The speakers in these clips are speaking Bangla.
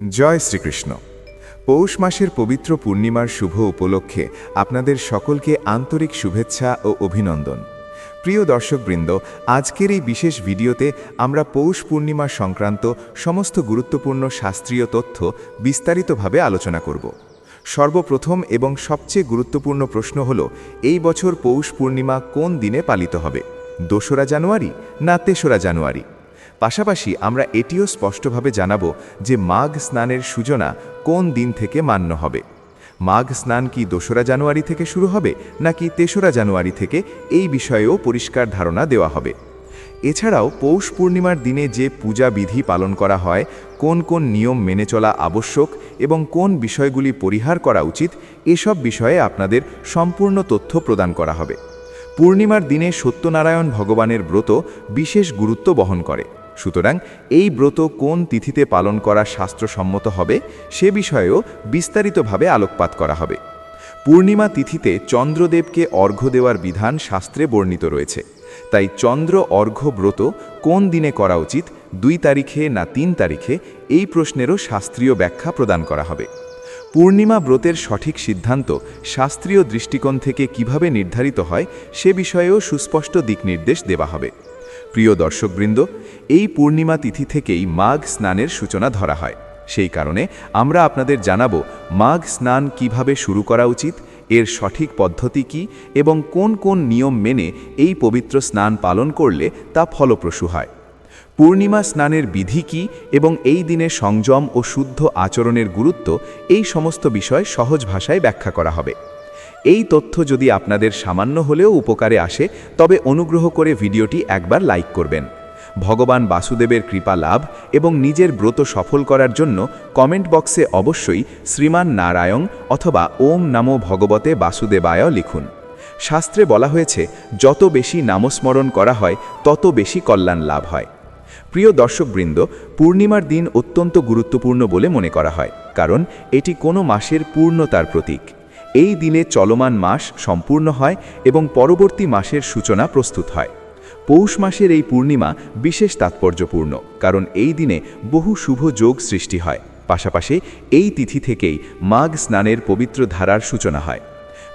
জয় শ্রীকৃষ্ণ। পৌষ মাসের পবিত্র পূর্ণিমার শুভ উপলক্ষে আপনাদের সকলকে আন্তরিক শুভেচ্ছা ও অভিনন্দন। প্রিয় দর্শকবৃন্দ, আজকের এই বিশেষ ভিডিওতে আমরা পৌষ পূর্ণিমা সংক্রান্ত সমস্ত গুরুত্বপূর্ণ শাস্ত্রীয় তথ্য বিস্তারিতভাবে আলোচনা করব। সর্বপ্রথম এবং সবচেয়ে গুরুত্বপূর্ণ প্রশ্ন হল, এই বছর পৌষ পূর্ণিমা কোন দিনে পালিত হবে? দোসরা জানুয়ারি না তেসরা জানুয়ারি? পাশাপাশি আমরা এটিও স্পষ্টভাবে জানাব যে মাঘ স্নানের সূচনা কোন দিন থেকে মান্য হবে। মাঘ স্নান কি দোসরা জানুয়ারি থেকে শুরু হবে, নাকি তেসরা জানুয়ারি থেকে এই বিষয়েও পরিষ্কার ধারণা দেওয়া হবে। এছাড়াও পৌষ পূর্ণিমার দিনে যে পূজা বিধি পালন করা হয়, কোন কোন নিয়ম মেনে চলা আবশ্যক এবং কোন বিষয়গুলি পরিহার করা উচিত, এসব বিষয়ে আপনাদের সম্পূর্ণ তথ্য প্রদান করা হবে। পূর্ণিমার দিনে সত্যনারায়ণ ভগবানের ব্রত বিশেষ গুরুত্ব বহন করে। সুতরাং এই ব্রত কোন তিথিতে পালন করা শাস্ত্রসম্মত হবে সে বিষয়েও বিস্তারিতভাবে আলোকপাত করা হবে। পূর্ণিমা তিথিতে চন্দ্রদেবকে অর্ঘ্য দেওয়ার বিধান শাস্ত্রে বর্ণিত রয়েছে। তাই চন্দ্র অর্ঘ্য ব্রত কোন দিনে করা উচিত, দুই তারিখে না তিন তারিখে, এই প্রশ্নেরও শাস্ত্রীয় ব্যাখ্যা প্রদান করা হবে। পূর্ণিমা ব্রতের সঠিক সিদ্ধান্ত শাস্ত্রীয় দৃষ্টিকোণ থেকে কীভাবে নির্ধারিত হয় সে বিষয়েও সুস্পষ্ট দিক নির্দেশ দেওয়া হবে। প্রিয় দর্শকবৃন্দ, এই পূর্ণিমা তিথি থেকেই মাঘ স্নানের সূচনা ধরা হয়। সেই কারণে আমরা আপনাদের জানাব মাঘ স্নান কীভাবে শুরু করা উচিত, এর সঠিক পদ্ধতি কি এবং কোন কোন নিয়ম মেনে এই পবিত্র স্নান পালন করলে তা ফলপ্রসূ হয়। পূর্ণিমা স্নানের বিধি কি এবং এই দিনে সংযম ও শুদ্ধ আচরণের গুরুত্ব এই সমস্ত বিষয় সহজ ভাষায় ব্যাখ্যা করা হবে। এই তথ্য যদি আপনাদের সামান্য হলেও উপকারে আসে, তবে অনুগ্রহ করে ভিডিওটি একবার লাইক করবেন। ভগবান বাসুদেবের কৃপা লাভ এবং নিজের ব্রত সফল করার জন্য কমেন্ট বক্সে অবশ্যই শ্রীমান নারায়ণ অথবা ওম নামো ভগবতে বাসুদেবায় লিখুন। শাস্ত্রে বলা হয়েছে, যত বেশি নামস্মরণ করা হয়, তত বেশি কল্যাণ লাভ হয়। প্রিয় দর্শকবৃন্দ, পূর্ণিমার দিন অত্যন্ত গুরুত্বপূর্ণ বলে মনে করা হয়, কারণ এটি কোনো মাসের পূর্ণতার প্রতীক। এই দিনে চলমান মাস সম্পূর্ণ হয় এবং পরবর্তী মাসের সূচনা প্রস্তুত হয়। পৌষ মাসের এই পূর্ণিমা বিশেষ তাৎপর্যপূর্ণ, কারণ এই দিনে বহু শুভ যোগ সৃষ্টি হয়। পাশাপাশি এই তিথি থেকেই মাঘ স্নানের পবিত্র ধারার সূচনা হয়।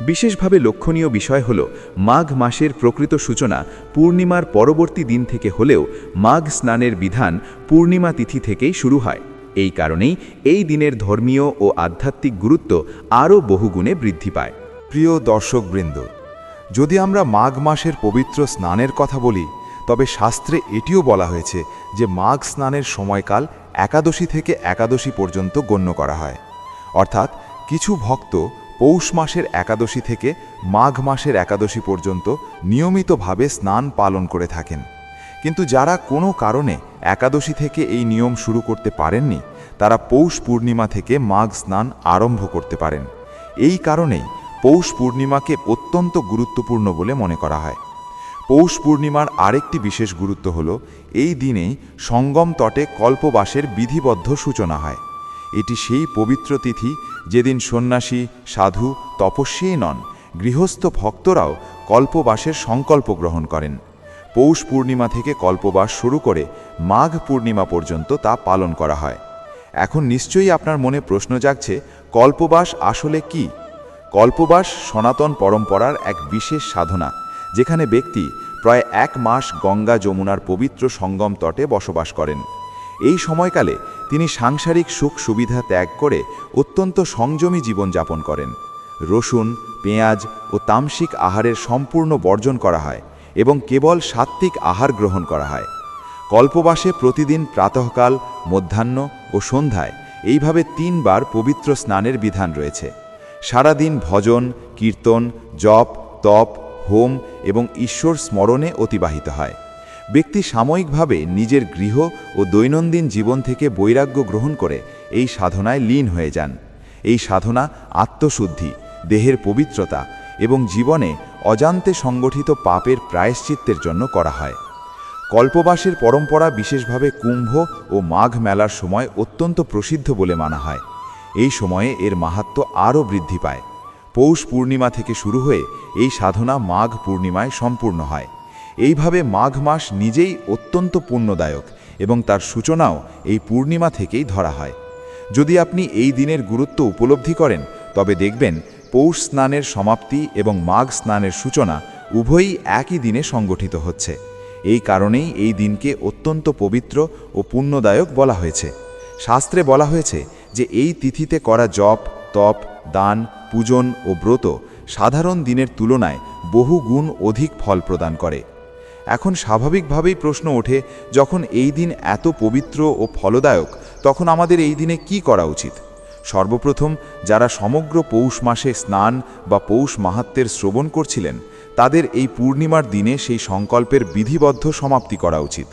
বিশেষভাবে লক্ষণীয় বিষয় হল, মাঘ মাসের প্রকৃত সূচনা পূর্ণিমার পরবর্তী দিন থেকে হলেও মাঘ স্নানের বিধান পূর্ণিমা তিথি থেকেই শুরু হয়। এই কারণেই এই দিনের ধর্মীয় ও আধ্যাত্মিক গুরুত্ব আরও বহুগুণে বৃদ্ধি পায়। প্রিয় দর্শকবৃন্দ, যদি আমরা মাঘ মাসের পবিত্র স্নানের কথা বলি, তবে শাস্ত্রে এটিও বলা হয়েছে যে মাঘ স্নানের সময়কাল একাদশী থেকে একাদশী পর্যন্ত গণ্য করা হয়। অর্থাৎ কিছু ভক্ত পৌষ মাসের একাদশী থেকে মাঘ মাসের একাদশী পর্যন্ত নিয়মিতভাবে স্নান পালন করে থাকেন। কিন্তু যারা কোনো কারণে একাদশী থেকে এই নিয়ম শুরু করতে পারেননি, তারা পৌষ পূর্ণিমা থেকে মাঘ স্নান আরম্ভ করতে পারেন। এই কারণেই পৌষ পূর্ণিমাকে অত্যন্ত গুরুত্বপূর্ণ বলে মনে করা হয়। পৌষ পূর্ণিমার আরেকটি বিশেষ গুরুত্ব হল, এই দিনেই সঙ্গম তটে কল্পবাসের বিধিবদ্ধ সূচনা হয়। এটি সেই পবিত্র তিথি যেদিন সন্ন্যাসী, সাধু তপস্বী নন, গৃহস্থ ভক্তরাও কল্পবাসের সংকল্প গ্রহণ করেন। পৌষ পূর্ণিমা থেকে কল্পবাস শুরু করে মাঘ পূর্ণিমা পর্যন্ত তা পালন করা হয়। এখন নিশ্চয়ই আপনার মনে প্রশ্ন জাগছে, কল্পবাস আসলে কি? কল্পবাস সনাতন পরম্পরার এক বিশেষ সাধনা, যেখানে ব্যক্তি প্রায় এক মাস গঙ্গা যমুনার পবিত্র সঙ্গম তটে বসবাস করেন। এই সময়কালে তিনি সাংসারিক সুখ সুবিধা ত্যাগ করে অত্যন্ত সংযমী জীবনযাপন করেন। রসুন, পেঁয়াজ ও তামসিক আহারের সম্পূর্ণ বর্জন করা হয়। এবং কেবল সাত্ত্বিক আহার গ্রহণ করা হয়। কল্পবাসে প্রতিদিন প্রাতঃকাল, মধ্যাহ্ন ও সন্ধ্যায় এইভাবে তিনবার পবিত্র স্নানের বিধান রয়েছে। সারাদিন ভজন, কীর্তন, জপ, তপ, হোম এবং ঈশ্বর স্মরণে অতিবাহিত হয়। ব্যক্তি সাময়িকভাবে নিজের গৃহ ও দৈনন্দিন জীবন থেকে বৈরাগ্য গ্রহণ করে এই সাধনায় লীন হয়ে যান। এই সাধনা আত্মশুদ্ধি, দেহের পবিত্রতা এবং জীবনে অজান্তে সংগঠিত পাপের প্রায়শ্চিত্তের জন্য করা হয়। কল্পবাসের পরম্পরা বিশেষভাবে কুম্ভ ও মাঘ মেলার সময় অত্যন্ত প্রসিদ্ধ বলে মানা হয়। এই সময়ে এর মাহাত্ম আরও বৃদ্ধি পায়। পৌষ পূর্ণিমা থেকে শুরু হয়ে এই সাধনা মাঘ পূর্ণিমায় সম্পূর্ণ হয়। এইভাবে মাঘ মাস নিজেই অত্যন্ত পুণ্যদায়ক এবং তার সূচনাও এই পূর্ণিমা থেকেই ধরা হয়। যদি আপনি এই দিনের গুরুত্ব উপলব্ধি করেন, তবে দেখবেন পৌষ স্নানের সমাপ্তি এবং মাঘ স্নানের সূচনা উভয়ই একই দিনে সংগঠিত হচ্ছে। এই কারণেই এই দিনকে অত্যন্ত পবিত্র ও পুণ্যদায়ক বলা হয়েছে। শাস্ত্রে বলা হয়েছে যে এই তিথিতে করা জপ, তপ, দান, পূজন ও ব্রত সাধারণ দিনের তুলনায় বহু গুণ অধিক ফল প্রদান করে। এখন স্বাভাবিকভাবেই প্রশ্ন ওঠে, যখন এই দিন এত পবিত্র ও ফলদায়ক, তখন আমাদের এই দিনে কি করা উচিত? সর্বপ্রথম যারা সমগ্র পৌষ মাসে স্নান বা পৌষ মাহাত্মের শ্রবণ করছিলেন, তাদের এই পূর্ণিমার দিনে সেই সংকল্পের বিধিবদ্ধ সমাপ্তি করা উচিত।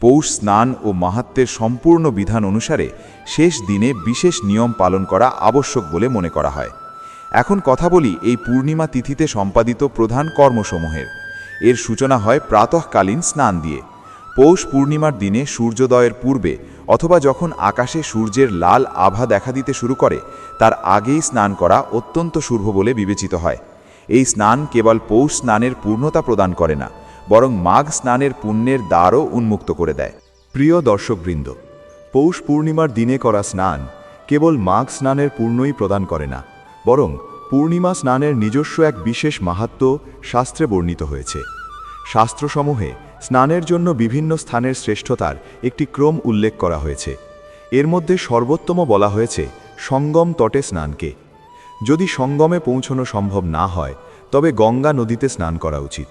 পৌষ স্নান ও মাহাত্মের সম্পূর্ণ বিধান অনুসারে শেষ দিনে বিশেষ নিয়ম পালন করা আবশ্যক বলে মনে করা হয়। এখন কথা বলি এই পূর্ণিমা তিথিতে সম্পাদিত প্রধান কর্মসমূহের। এর সূচনা হয় প্রাতঃকালীন স্নান দিয়ে। পৌষ পূর্ণিমার দিনে সূর্যোদয়ের পূর্বে অথবা যখন আকাশে সূর্যের লাল আভা দেখা দিতে শুরু করে, তার আগেই স্নান করা অত্যন্ত শুভ বলে বিবেচিত হয়। এই স্নান কেবল পৌষ স্নানের পূর্ণতা প্রদান করে না, বরং মাঘ স্নানের পুণ্যের দ্বারও উন্মুক্ত করে দেয়। প্রিয় দর্শকবৃন্দ, পৌষ পূর্ণিমার দিনে করা স্নান কেবল মাঘ স্নানের পূর্ণই প্রদান করে না, বরং পূর্ণিমা স্নানের নিজস্ব এক বিশেষ মাহাত্ম শাস্ত্রে বর্ণিত হয়েছে। শাস্ত্রসমূহে স্নানের জন্য বিভিন্ন স্থানের শ্রেষ্ঠতার একটি ক্রম উল্লেখ করা হয়েছে। এর মধ্যে সর্বোত্তম বলা হয়েছে, সঙ্গম তটে স্নানকে। যদি সঙ্গমে পৌঁছনো সম্ভব না হয়, তবে গঙ্গা নদীতে স্নান করা উচিত।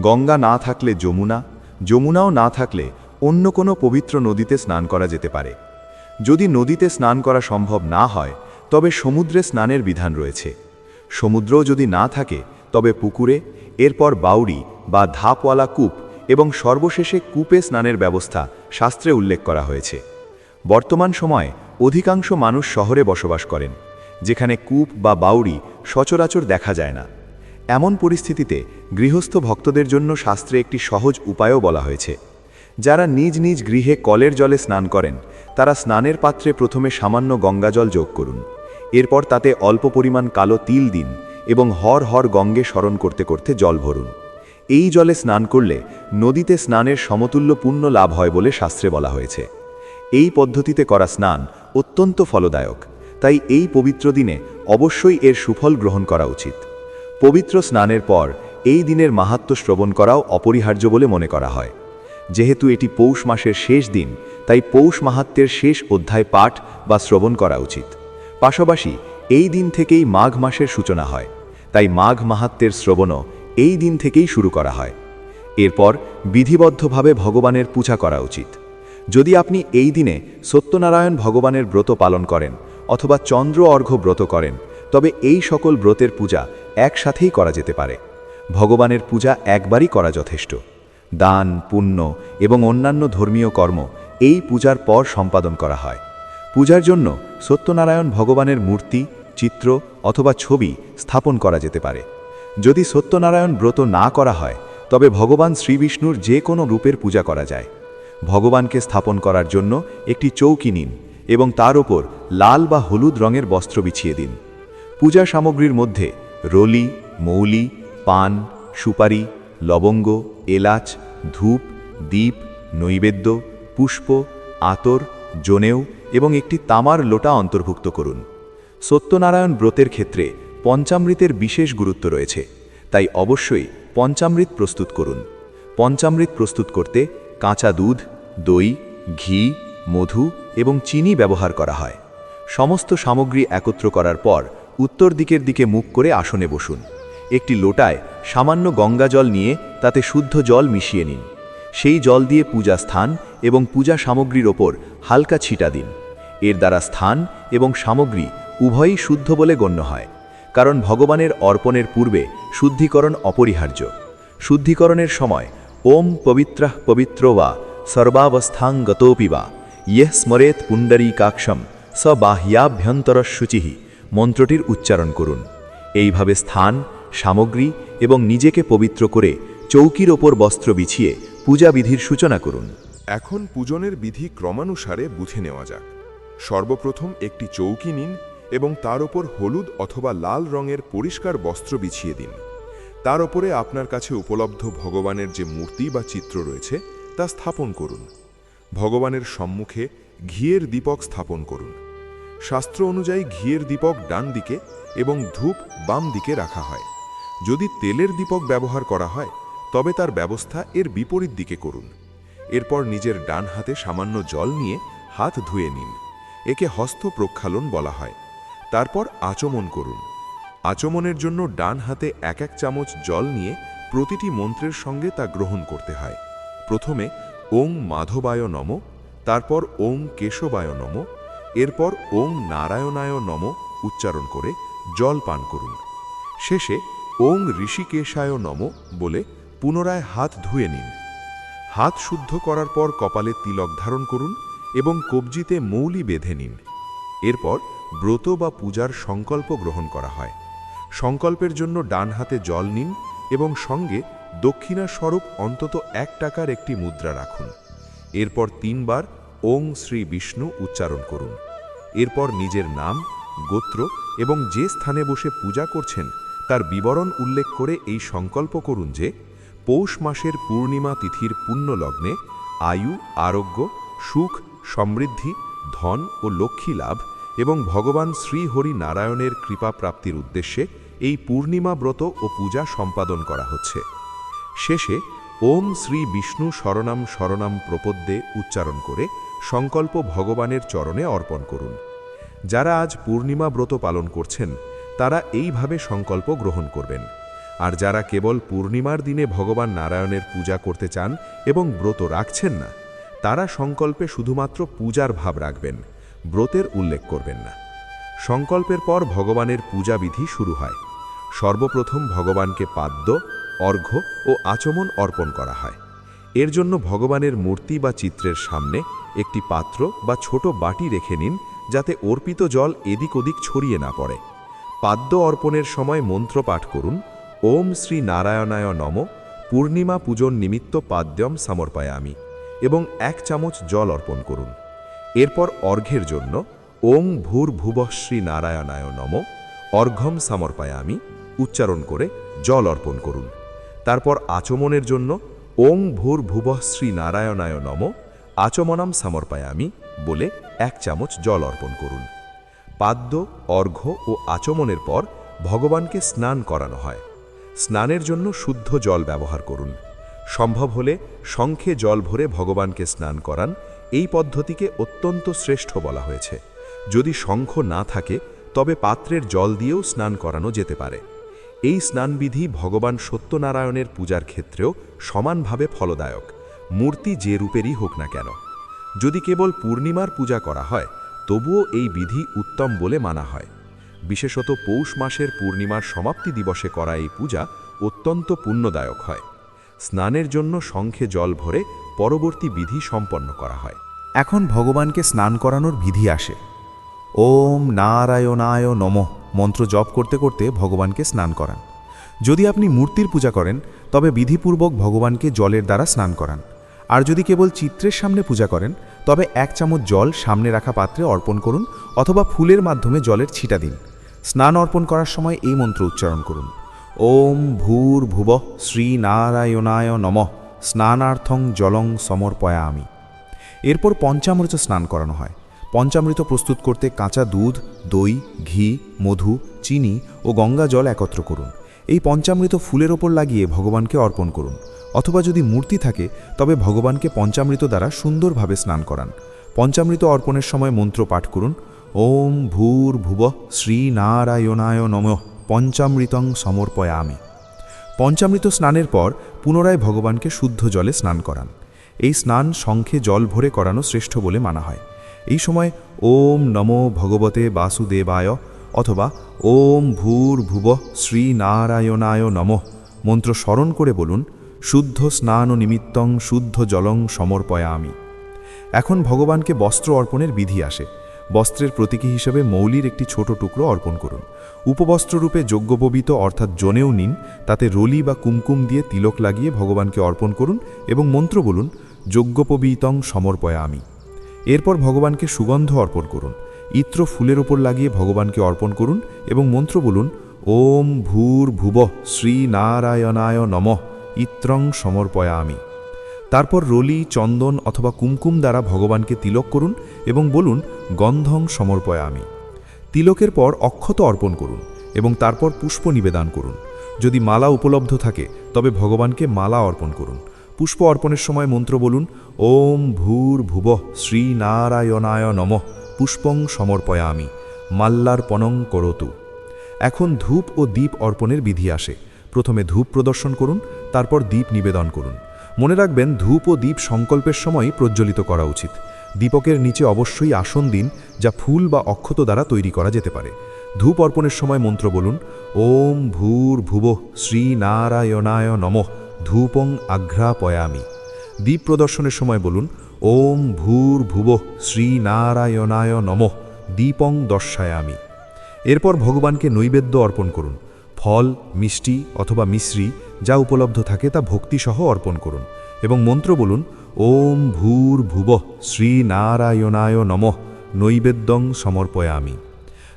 গঙ্গা না থাকলে যমুনা, যমুনাও না থাকলে অন্য কোনো পবিত্র নদীতে স্নান করা যেতে পারে। যদি নদীতে স্নান করা সম্ভব না হয়, তবে সমুদ্রে স্নানের বিধান রয়েছে। সমুদ্রও যদি না থাকে, তবে পুকুরে, এরপর বাউরি বা ধাপওয়ালা কূপ এবং সর্বশেষে কূপে স্নানের ব্যবস্থা শাস্ত্রে উল্লেখ করা হয়েছে। বর্তমান সময়ে অধিকাংশ মানুষ শহরে বসবাস করেন, যেখানে কূপ বা বাউরি সচরাচর দেখা যায় না। এমন পরিস্থিতিতে গৃহস্থ ভক্তদের জন্য শাস্ত্রে একটি সহজ উপায়ও বলা হয়েছে। যারা নিজ নিজ গৃহে কলের জলে স্নান করেন, তারা স্নানের পাত্রে প্রথমে সামান্য গঙ্গাজল যোগ করুন। এরপর তাতে অল্প পরিমাণ কালো তিল দিন এবং হর হর গঙ্গে স্মরণ করতে করতে জল ভরুন। এই জলে স্নান করলে নদীতে স্নানের সমতুল্য পুণ্য লাভ হয় বলে শাস্ত্রে বলা হয়েছে। এই পদ্ধতিতে করা স্নান অত্যন্ত ফলদায়ক, তাই এই পবিত্র দিনে অবশ্যই এর সুফল গ্রহণ করা উচিত। পবিত্র স্নানের পর এই দিনের মাহাত্ম শ্রবণ করাও অপরিহার্য বলে মনে করা হয়। যেহেতু এটি পৌষ মাসের শেষ দিন, তাই পৌষ মাহাত্মের শেষ অধ্যায় পাঠ বা শ্রবণ করা উচিত। পাশাপাশি এই দিন থেকেই মাঘ মাসের সূচনা হয়, তাই মাঘ মাহাত্মের শ্রবণও এই দিন থেকেই শুরু করা হয়। এরপর বিধিবদ্ধভাবে ভগবানের পূজা করা উচিত। যদি আপনি এই দিনে সত্যনারায়ণ ভগবানের ব্রত পালন করেন অথবা চন্দ্র অর্ঘ্য ব্রত করেন, তবে এই সকল ব্রতের পূজা একসাথেই করা যেতে পারে। ভগবানের পূজা একবারই করা যথেষ্ট। দান, পুণ্য এবং অন্যান্য ধর্মীয় কর্ম এই পূজার পর সম্পাদন করা হয়। পূজার জন্য সত্যনারায়ণ ভগবানের মূর্তি, চিত্র অথবা ছবি স্থাপন করা যেতে পারে। যদি সত্যনারায়ণ ব্রত না করা হয়, তবে ভগবান শ্রীবিষ্ণুর যে কোনো রূপের পূজা করা যায়। ভগবানকে স্থাপন করার জন্য একটি চৌকি নিন এবং তার ওপর লাল বা হলুদ রঙের বস্ত্র বিছিয়ে দিন। পূজা সামগ্রীর মধ্যে রলি, মৌলি, পান, সুপারি, লবঙ্গ, এলাচ, ধূপ দ্বীপ নৈবেদ্য, পুষ্প, আতর, জনেউ এবং একটি তামার লোটা অন্তর্ভুক্ত করুন। সত্যনারায়ণ ব্রতের ক্ষেত্রে পঞ্চামৃতের বিশেষ গুরুত্ব রয়েছে, তাই অবশ্যই পঞ্চামৃত প্রস্তুত করুন। পঞ্চামৃত প্রস্তুত করতে কাঁচা দুধ, দই, ঘি, মধু এবং চিনি ব্যবহার করা হয়। সমস্ত সামগ্রী একত্র করার পর উত্তর দিকের দিকে মুখ করে আসনে বসুন। একটি লোটায় সামান্য গঙ্গা জল নিয়ে তাতে শুদ্ধ জল মিশিয়ে নিন। সেই জল দিয়ে পূজা স্থান এবং পূজা সামগ্রীর ওপর হালকা ছিটা দিন। এর দ্বারা স্থান এবং সামগ্রী উভয়ই শুদ্ধ বলে গণ্য হয়। কারণ ভগবানের অর্পণের পূর্বে শুদ্ধিকরণ অপরিহার্য। শুদ্ধিকরণের সময় ওম পবিত্রঃ পবিত্র বা সর্বাবস্থাঙ্গতোপি বা ইয়েহ স্মরেত পুণ্ডরীকাক্ষম স বাহ্যাভ্যন্তর মন্ত্রটির উচ্চারণ করুন। এইভাবে স্থান, সামগ্রী এবং নিজেকে পবিত্র করে চৌকির ওপর বস্ত্র বিছিয়ে পূজাবিধির সূচনা করুন। এখন পূজনের বিধি ক্রমানুসারে বুঝে নেওয়া যাক। সর্বপ্রথম একটি চৌকি নিন এবং তার ওপর হলুদ অথবা লাল রঙের পরিষ্কার বস্ত্র বিছিয়ে দিন। তার ওপরে আপনার কাছে উপলব্ধ ভগবানের যে মূর্তি বা চিত্র রয়েছে, তা স্থাপন করুন। ভগবানের সম্মুখে ঘিয়ের দীপক স্থাপন করুন। শাস্ত্র অনুযায়ী ঘিয়ের দীপক ডান দিকে এবং ধূপ বাম দিকে রাখা হয়। যদি তেলের দীপক ব্যবহার করা হয়, তবে তার ব্যবস্থা এর বিপরীত দিকে করুন। এরপর নিজের ডান হাতে সামান্য জল নিয়ে হাত ধুয়ে নিন। একে হস্ত প্রক্ষালন বলা হয়। তারপর আচমন করুন। আচমনের জন্য ডান হাতে এক এক চামচ জল নিয়ে প্রতিটি মন্ত্রের সঙ্গে তা গ্রহণ করতে হয়। প্রথমে ওং মাধবায় নম, তারপর ওং কেশবায় নম, এরপর ওং নারায়ণায় নম উচ্চারণ করে জল পান করুন। শেষে ওং ঋষিকেশায় নম বলে পুনরায় হাত ধুয়ে নিন। হাত শুদ্ধ করার পর কপালে তিলক ধারণ করুন এবং কবজিতে মৌলি বেঁধে নিন। এরপর ব্রত বা পূজার সংকল্প গ্রহণ করা হয়। সংকল্পের জন্য ডান হাতে জল নিন এবং সঙ্গে দক্ষিণা স্বরূপ অন্তত এক টাকার একটি মুদ্রা রাখুন। এরপর তিনবার ওং শ্রী বিষ্ণু উচ্চারণ করুন। এরপর নিজের নাম, গোত্র এবং যে স্থানে বসে পূজা করছেন তার বিবরণ উল্লেখ করে এই সংকল্প করুন যে, পৌষ মাসের পূর্ণিমা তিথির পুণ্যলগ্নে আয়ু, আরোগ্য, সুখ, সমৃদ্ধি, ধন ও লক্ষ্মী লাভ এবং ভগবান শ্রীহরি নারায়ণের কৃপা প্রাপ্তির উদ্দেশ্যে এই পূর্ণিমা ব্রত ও পূজা সম্পাদন করা হচ্ছে। শেষে ওম শ্রী বিষ্ণু শরণাম শরণাম প্রপদ্যে উচ্চারণ করে সংকল্প ভগবানের চরণে অর্পণ করুন। যারা আজ পূর্ণিমা ব্রত পালন করছেন, তারা এইভাবে সংকল্প গ্রহণ করবেন। আর যারা কেবল পূর্ণিমার দিনে ভগবান নারায়ণের পূজা করতে চান এবং ব্রত রাখছেন না, তারা সংকল্পে শুধুমাত্র পূজার ভাব রাখবেন। ব্রতের উল্লেখ করবেন না। সংকল্পের পর ভগবানের পূজাবিধি শুরু হয়। সর্বপ্রথম ভগবানকে পাদ্য, অর্ঘ্য ও আচমন অর্পণ করা হয়। এর জন্য ভগবানের মূর্তি বা চিত্রের সামনে একটি পাত্র বা ছোট বাটি রেখে নিন, যাতে অর্পিত জল এদিক ওদিক ছড়িয়ে না পড়ে। পাদ্য অর্পণের সময় মন্ত্র পাঠ করুন, ওম শ্রী নারায়ণায় নম, পূর্ণিমা পূজন নিমিত্ত পাদ্যম সমর্পায়ামি এবং এক চামচ জল অর্পণ করুন। এরপর অর্ঘ্যের জন্য ওং ভূর ভুবশ্রী নারায়ণায় নম, অর্ঘ্যম সমর্পায়ামি, উচ্চারণ করে জল অর্পণ করুন। তারপর আচমনের জন্য ওং ভূর ভুবশ্রী নারায়ণায় নম, আচমনাম সমর্পায়ামি বলে এক চামচ জল অর্পণ করুন। পাদ্য, অর্ঘ্য ও আচমনের পর ভগবানকে স্নান করানো হয়। স্নানের জন্য শুদ্ধ জল ব্যবহার করুন। সম্ভব হলে শঙ্খে জল ভরে ভগবানকে স্নান করান এই পদ্ধতিকে অত্যন্ত শ্রেষ্ঠ বলা হয়েছে। যদি শঙ্খ না থাকে, তবে পাত্রের জল দিয়েও স্নান করানো যেতে পারে। এই স্নানবিধি ভগবান সত্যনারায়ণের পূজার ক্ষেত্রেও সমানভাবে ফলদায়ক। মূর্তি যে রূপেরই হোক না কেন। যদি কেবল পূর্ণিমার পূজা করা হয়, তবুও এই বিধি উত্তম বলে মানা হয়। বিশেষত পৌষ মাসের পূর্ণিমার সমাপ্তি দিবসে করা এই পূজা অত্যন্ত পুণ্যদায়ক হয়। স্নানের জন্য শঙ্খে জল ভরে পরবর্তী বিধি সম্পন্ন করা হয়। এখন ভগবানকে স্নান করানোর বিধি আসে। ওম নারায়ণায় নমঃ মন্ত্র জপ করতে করতে ভগবানকে স্নান করান। যদি আপনি মূর্তির পূজা করেন, তবে বিধিপূর্বক ভগবানকে জলের দ্বারা স্নান করান। আর যদি কেবল চিত্রের সামনে পূজা করেন, তবে এক চামচ জল সামনে রাখা পাত্রে অর্পণ করুন অথবা ফুলের মাধ্যমে জলের ছিটা দিন। স্নান অর্পণ করার সময় এই মন্ত্র উচ্চারণ করুন। ওম ভূর ভুব শ্রী নারায়ণায় নমঃ। স্নানার্থং জলং সমর্পয়া আমি এরপর পঞ্চামৃত স্নান করানো হয়। পঞ্চামৃত প্রস্তুত করতে কাঁচা দুধ, দই, ঘি, মধু, চিনি ও গঙ্গা জল একত্র করুন। এই পঞ্চামৃত ফুলের ওপর লাগিয়ে ভগবানকে অর্পণ করুন। অথবা যদি মূর্তি থাকে, তবে ভগবানকে পঞ্চামৃত দ্বারা সুন্দরভাবে স্নান করান। পঞ্চামৃত অর্পণের সময় মন্ত্র পাঠ করুন। ওম ভূর ভুব শ্রী নারায়ণায় নমঃ। পঞ্চামৃতং সমর্পয়ামি। পঞ্চামৃত স্নানের পর পুনরায় ভগবানকে শুদ্ধ জলে স্নান করান। এই স্নান শঙ্খে জল ভরে করানো শ্রেষ্ঠ বলে মানা হয়। এই সময় ওম নমো ভগবতে বাসুদেবায় অথবা ওম ভূর ভুব শ্রী নারায়ণায় নমঃ মন্ত্র স্মরণ করে বলুন, শুদ্ধ স্নান ও নিমিত্তং শুদ্ধ জলং সমর্পয়া আমি এখন ভগবানকে বস্ত্র অর্পণের বিধি আসে। বস্ত্রের প্রতীকী হিসেবে মৌলির একটি ছোট টুকরো অর্পণ করুন। উপবস্ত্ররূপে যজ্ঞপবিত অর্থাৎ জনেও নিন, তাতে রলি বা কুমকুম দিয়ে তিলক লাগিয়ে ভগবানকে অর্পণ করুন এবং মন্ত্র বলুন, যজ্ঞোপবীতং সমর্পয়ামি। এরপর ভগবানকে সুগন্ধ অর্পণ করুন। ইত্র ফুলের ওপর লাগিয়ে ভগবানকে অর্পণ করুন এবং মন্ত্র বলুন, ওম ভূর ভুব শ্রী নারায়ণায় নমঃ, ইত্রং সমর্পয়ামি। তারপর রলি, চন্দন অথবা কুমকুম দ্বারা ভগবানকে তিলক করুন এবং বলুন, গন্ধং সমর্পয়ামি। তিলকের পর অক্ষত অর্পণ করুন এবং তারপর পুষ্প নিবেদন করুন। যদি মালা উপলব্ধ থাকে, তবে ভগবানকে মালা অর্পণ করুন। পুষ্প অর্পণের সময় মন্ত্র বলুন, ওম ভূর ভুব শ্রীনারায়ণায় নমঃ পুষ্পং সমর্পয়া আমি মাল্লার পনং করতু এখন ধূপ ও দীপ অর্পণের বিধি আসে। প্রথমে ধূপ প্রদর্শন করুন, তারপর দীপ নিবেদন করুন। মনে রাখবেন, ধূপ ও দ্বীপ সংকল্পের সময় প্রজ্বলিত করা উচিত। দীপকের নিচে অবশ্যই আসন দিন, যা ফুল বা অক্ষত দ্বারা তৈরি করা যেতে পারে। ধূপ অর্পণের সময় মন্ত্র বলুন, ওম ভূর ভুব শ্রীনারায়ণায় নমঃ, ধূপং আঘ্রাপয়ামি দ্বীপ প্রদর্শনের সময় বলুন, ওম ভূর ভুব শ্রীনারায়ণায় নমঃ, দীপং দর্শায়ামি। এরপর ভগবানকে নৈবেদ্য অর্পণ করুন। ফল, মিষ্টি অথবা মিশ্রি যা উপলব্ধ থাকে তা ভক্তিসহ অর্পণ করুন এবং মন্ত্র বলুন, ওম ভূর ভুব শ্রীনারায়ণায় নমঃ নৈবেদ্যং সমর্পয়ামি।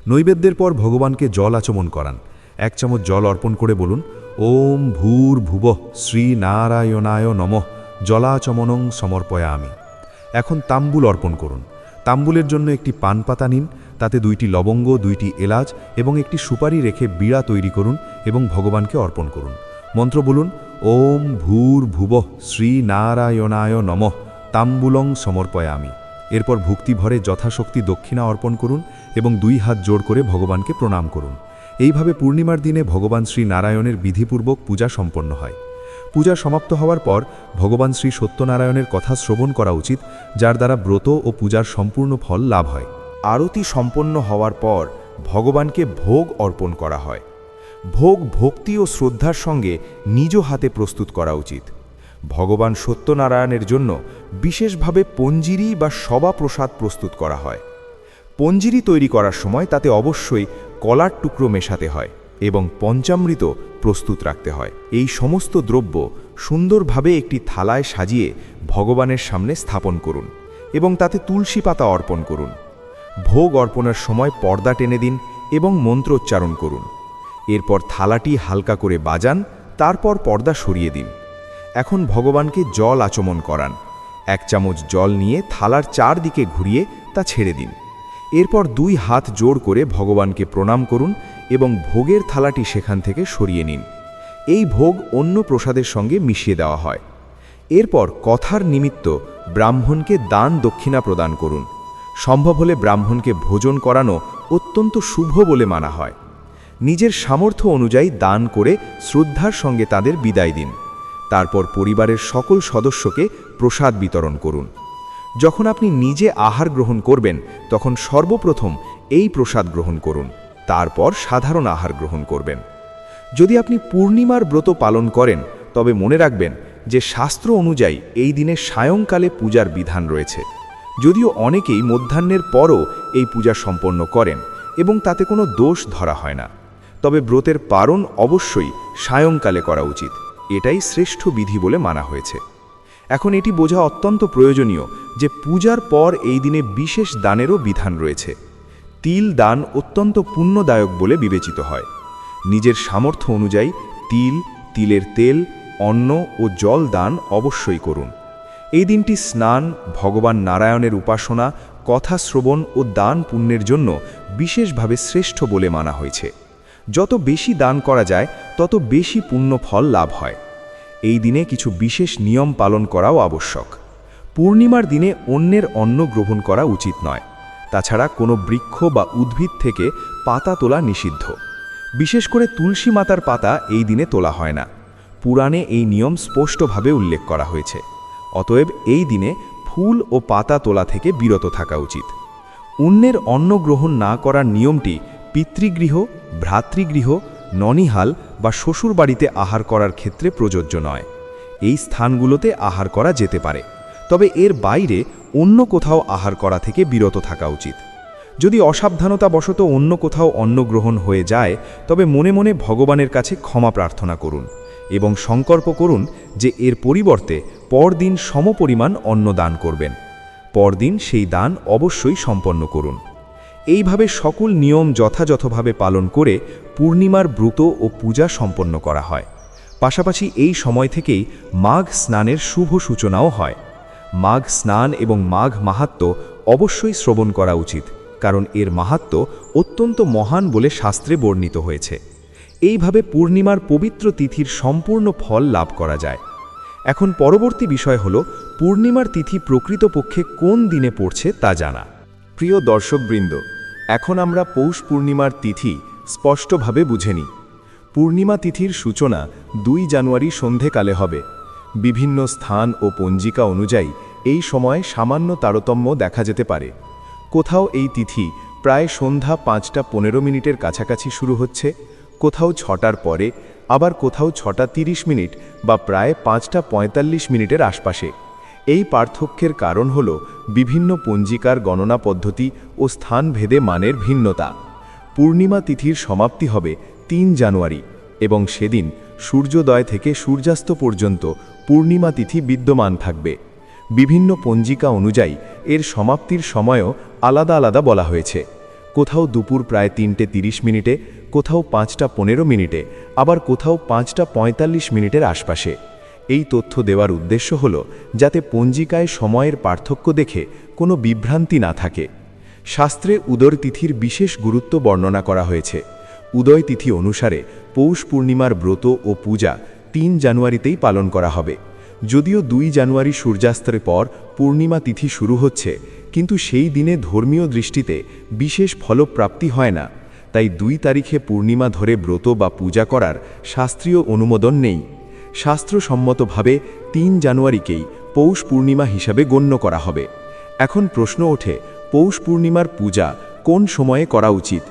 নৈবেদ্যের পর ভগবানকে জল আচমন করান। এক চামচ জল অর্পণ করে বলুন, ওম ভূর ভুব শ্রীনারায়ণায় নমঃ জলাচমনং সমর্পয়ামি। এখন তাম্বুল অর্পণ করুন। তাম্বুলের জন্য একটি পান পাতা নিন তাতে দুইটি লবঙ্গ, দুইটি এলাচ এবং একটি সুপারি রেখে বিড়া তৈরি করুন এবং ভগবানকে অর্পণ করুন। মন্ত্র বলুন, ওম ভূর ভুব শ্রীনারায়ণায় নমঃ, তাম্বুলং সমর্পয়ামি। এরপর ভক্তিভরে যথাশক্তি দক্ষিণা অর্পণ করুন এবং দুই হাত জোড় করে ভগবানকে প্রণাম করুন। এইভাবে পূর্ণিমার দিনে ভগবান শ্রী নারায়ণের বিধিপূর্বক পূজা সম্পন্ন হয়। পূজা সমাপ্ত হওয়ার পর ভগবান শ্রী সত্যনারায়ণের কথা শ্রবণ করা উচিত, যার দ্বারা ব্রত ও পূজার সম্পূর্ণ ফল লাভ হয়। আরতি সম্পন্ন হওয়ার পর ভগবানকে ভোগ অর্পণ করা হয়। ভোগ ভক্তি ও শ্রদ্ধার সঙ্গে নিজ হাতে প্রস্তুত করা উচিত। ভগবান সত্যনারায়ণের জন্য বিশেষভাবে পঞ্জিরি বা সবা প্রসাদ প্রস্তুত করা হয়। পঞ্জিরি তৈরি করার সময় তাতে অবশ্যই কলার টুকরো মেশাতে হয় এবং পঞ্চামৃত প্রস্তুত রাখতে হয়। এই সমস্ত দ্রব্য সুন্দরভাবে একটি থালায় সাজিয়ে ভগবানের সামনে স্থাপন করুন এবং তাতে তুলসী পাতা অর্পণ করুন। ভোগ অর্পণের সময় পর্দা টেনে দিন এবং মন্ত্রোচ্চারণ করুন। এরপর থালাটি হালকা করে বাজান, তারপর পর্দা সরিয়ে দিন। এখন ভগবানকে জল আচমন করান। এক চামচ জল নিয়ে থালার চারদিকে ঘুরিয়ে তা ছেড়ে দিন। এরপর দুই হাত জোড় করে ভগবানকে প্রণাম করুন এবং ভোগের থালাটি সেখান থেকে সরিয়ে নিন। এই ভোগ অন্য প্রসাদের সঙ্গে মিশিয়ে দেওয়া হয়। এরপর কথার নিমিত্ত ব্রাহ্মণকে দান দক্ষিণা প্রদান করুন। সম্ভব হলে ব্রাহ্মণকে ভোজন করানো অত্যন্ত শুভ বলে মানা হয়। নিজের সামর্থ্য অনুযায়ী দান করে শ্রদ্ধার সঙ্গে তাদের বিদায় দিন। তারপর পরিবারের সকল সদস্যকে প্রসাদ বিতরণ করুন। যখন আপনি নিজে আহার গ্রহণ করবেন, তখন সর্বপ্রথম এই প্রসাদ গ্রহণ করুন। তারপর সাধারণ আহার গ্রহণ করবেন। যদি আপনি পূর্ণিমার ব্রত পালন করেন, তবে মনে রাখবেন যে শাস্ত্র অনুযায়ী এই দিনে সায়ংকালে পূজার বিধান রয়েছে। যদিও অনেকেই মধ্যাহ্নের পরও এই পূজা সম্পন্ন করেন এবং তাতে কোনো দোষ ধরা হয় না। তবে ব্রতের পারণ অবশ্যই সায়ংকালে করা উচিত। এটাই শ্রেষ্ঠ বিধি বলে মানা হয়েছে। এখন এটি বোঝা অত্যন্ত প্রয়োজনীয় যে পূজার পর এই দিনে বিশেষ দানেরও বিধান রয়েছে। তিল দান অত্যন্ত পুণ্যদায়ক বলে বিবেচিত হয়। নিজের সামর্থ্য অনুযায়ী তিল, তিলের তেল, অন্ন ও জল দান অবশ্যই করুন। এই দিনটি স্নান, ভগবান নারায়ণের উপাসনা কথা শ্রবণ ও দান পুণ্যের জন্য বিশেষভাবে শ্রেষ্ঠ বলে মানা হয়েছে। যত বেশি দান করা যায়, তত বেশি পুণ্য ফল লাভ হয়। এই দিনে কিছু বিশেষ নিয়ম পালন করাও আবশ্যক। পূর্ণিমার দিনে অন্যের অন্ন গ্রহণ করা উচিত নয়। তাছাড়া কোনো বৃক্ষ বা উদ্ভিদ থেকে পাতা তোলা নিষিদ্ধ। বিশেষ করে তুলসী মাতার পাতা এই দিনে তোলা হয় না। পুরাণে এই নিয়ম স্পষ্টভাবে উল্লেখ করা হয়েছে। অতএব এই দিনে ফুল ও পাতা তোলা থেকে বিরত থাকা উচিত। অন্যের অন্ন গ্রহণ না করার নিয়মটি পিতৃগৃহ, ভ্রাতৃগৃহ, ননিহাল বা শ্বশুরবাড়িতে আহার করার ক্ষেত্রে প্রযোজ্য নয়। এই স্থানগুলোতে আহার করা যেতে পারে। তবে এর বাইরে অন্য কোথাও আহার করা থেকে বিরত থাকা উচিত। যদি অসাবধানতাবশত অন্য কোথাও অন্ন গ্রহণ হয়ে যায়, তবে মনে মনে ভগবানের কাছে ক্ষমা প্রার্থনা করুন। এবং সংকল্প করুন যে এর পরিবর্তে পরদিন সমপরিমাণ অন্ন দান করবেন। পরদিন সেই দান অবশ্যই সম্পন্ন করুন। এইভাবে সকল নিয়ম যথাযথভাবে পালন করে পূর্ণিমার ব্রত ও পূজা সম্পন্ন করা হয়। পাশাপাশি এই সময় থেকেই মাঘ স্নানের শুভ সূচনাও হয়। মাঘ স্নান এবং মাঘ মাহাত্ম্য অবশ্যই শ্রবণ করা উচিত, কারণ এর মাহাত্ম্য অত্যন্ত মহান বলে শাস্ত্রে বর্ণিত হয়েছে। এইভাবে পূর্ণিমার পবিত্র তিথির সম্পূর্ণ ফল লাভ করা যায়। এখন পরবর্তী বিষয় হল, পূর্ণিমার তিথি প্রকৃতপক্ষে কোন দিনে পড়ছে তা জানা। প্রিয় দর্শকবৃন্দ, এখন আমরা পৌষ পূর্ণিমার তিথি স্পষ্টভাবে বুঝে নিই। পূর্ণিমা তিথির সূচনা দুই জানুয়ারি সন্ধেকালে হবে। বিভিন্ন স্থান ও পঞ্জিকা অনুযায়ী এই সময় সামান্য তারতম্য দেখা যেতে পারে। কোথাও এই তিথি প্রায় সন্ধ্যা পাঁচটা পনেরো মিনিটের কাছাকাছি শুরু হচ্ছে। কোথাও ছটার পরে, আবার কোথাও ছটা তিরিশ মিনিট বা প্রায় পাঁচটা পঁয়তাল্লিশ মিনিটের আশপাশে। এই পার্থক্যের কারণ হল বিভিন্ন পঞ্জিকার গণনা পদ্ধতি ও স্থান ভেদে মানের ভিন্নতা। পূর্ণিমা তিথির সমাপ্তি হবে তিন জানুয়ারি এবং সেদিন সূর্যোদয় থেকে সূর্যাস্ত পর্যন্ত পূর্ণিমা তিথি বিদ্যমান থাকবে। বিভিন্ন পঞ্জিকা অনুযায়ী এর সমাপ্তির সময়ও আলাদা আলাদা বলা হয়েছে। কোথাও দুপুর প্রায় তিনটে তিরিশ মিনিটে কোথাও পাঁচটা পনেরো মিনিটে, আবার কোথাও পাঁচটা পঁয়তাল্লিশ মিনিটের আশপাশে। এই তথ্য দেওয়ার উদ্দেশ্য হল যাতে পঞ্জিকায় সময়ের পার্থক্য দেখে কোনো বিভ্রান্তি না থাকে। শাস্ত্রে উদর তিথির বিশেষ গুরুত্ব বর্ণনা করা হয়েছে। উদয় তিথি অনুসারে পৌষ পূর্ণিমার ব্রত ও পূজা তিন জানুয়ারিতেই পালন করা হবে। যদিও দুই জানুয়ারি সূর্যাস্তের পর পূর্ণিমা তিথি শুরু হচ্ছে, কিন্তু সেই দিনে ধর্মীয় দৃষ্টিতে বিশেষ ফলপ্রাপ্তি হয় না। তাই দুই তারিখে পূর্ণিমা ধরে ব্রত বা পূজা করার শাস্ত্রীয় অনুমোদন নেই। শাস্ত্রসম্মতভাবে তিন জানুয়ারিকেই পৌষ পূর্ণিমা হিসাবে গণ্য করা হবে। এখন প্রশ্ন ওঠে, পৌষ পূর্ণিমার পূজা কোন সময়ে করা উচিত?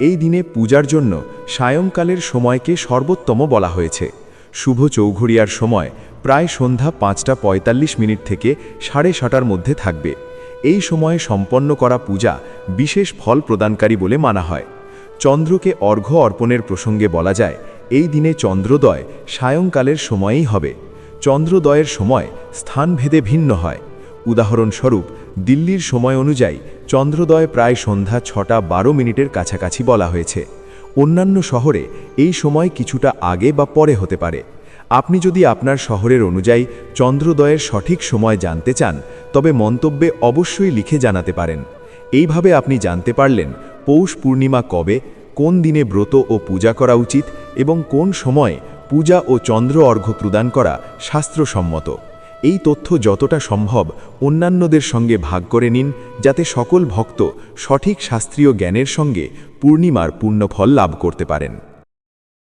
এই দিনে পূজার জন্য সায়ংকালের সময়কে সর্বোত্তম বলা হয়েছে। শুভ চৌঘড়িয়ার সময় প্রায় সন্ধ্যা পাঁচটা পঁয়তাল্লিশ মিনিট থেকে সাড়ে ছটার মধ্যে থাকবে। এই সময়ে সম্পন্ন করা পূজা বিশেষ ফল প্রদানকারী বলে মানা হয়। চন্দ্রকে অর্ঘ্য অর্পণের প্রসঙ্গে বলা যায়, এই দিনে চন্দ্রোদয় সায়ংকালের সময়েই হবে। চন্দ্রোদয়ের সময় স্থানভেদে ভিন্ন হয়। উদাহরণস্বরূপ, দিল্লির সময় অনুযায়ী চন্দ্রোদয় প্রায় সন্ধ্যা ছটা বারো মিনিটের কাছাকাছি বলা হয়েছে। অন্যান্য শহরে এই সময় কিছুটা আগে বা পরে হতে পারে। আপনি যদি আপনার শহরের অনুযায়ী চন্দ্রোদয়ের সঠিক সময় জানতে চান, তবে মন্তব্যে অবশ্যই লিখে জানাতে পারেন। এইভাবে আপনি জানতে পারলেন পৌষ পূর্ণিমা কবে, কোন দিনে ব্রত ও পূজা করা উচিত এবং কোন সময়ে পূজা ও চন্দ্র অর্ঘ্য প্রদান করা শাস্ত্রসম্মত। এই তথ্য যতটা সম্ভব অন্যান্যদের সঙ্গে ভাগ করে নিন যাতে সকল ভক্ত সঠিক শাস্ত্রীয় জ্ঞানের সঙ্গে পূর্ণিমার পূর্ণফল লাভ করতে পারেন।